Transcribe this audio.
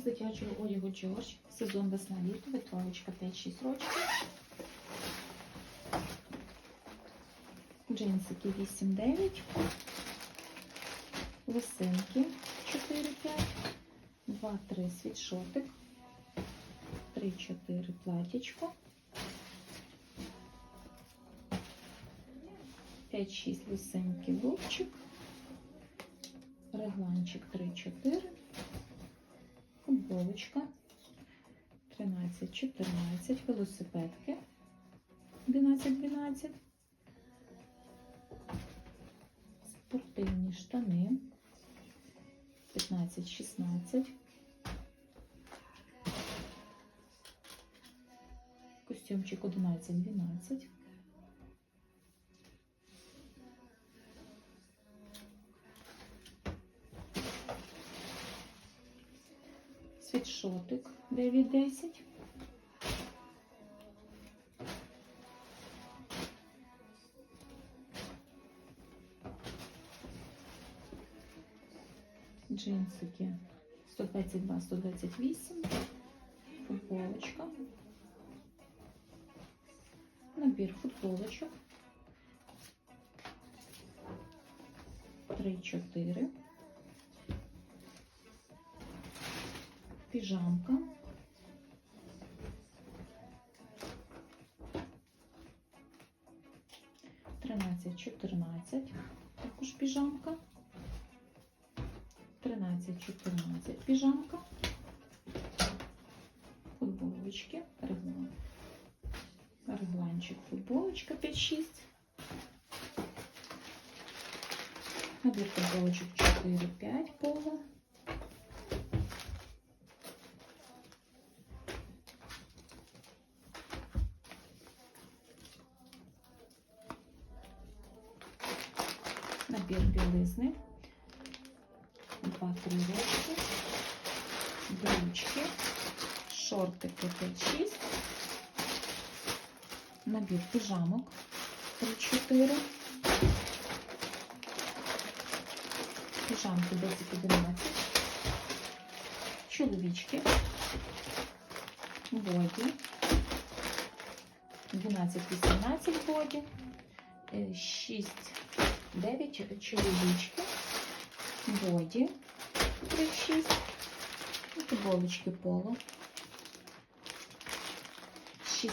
з дитячого одягу Джордж. Сезон весна літо, витровочка 5-6 років. Джинсики 8-9. Лосинки 4-5. 2-3 світшотик. 3-4 платічко. 5-6 лосинки рубчик. Регланчик 3-4. Футболочка 13-14. Велосипедки 11-12. Спортивні штани 15-16. Костюмчик 11-12. Світшотик 9-10. Джинсики 122-128. Футболочка. Набір футболочок. 3-4. Піжамка. Тринадцять, чотирнадцять. Також піжамка. Тринадцять, чотирнадцять. Піжамка. Футболочки. Реглан. Регланчик. Футболочка 5-6. Набір футболочок 4-5 поло. Набір білизни. Два-три речі. Брючки. Шортики 5-6. Набір піжамок 3-4. Піжамки 10-11. Чоловічки. Боді. 12-18 боді. 6 9 чоловічки, боді 36, футболочки поло, 6-7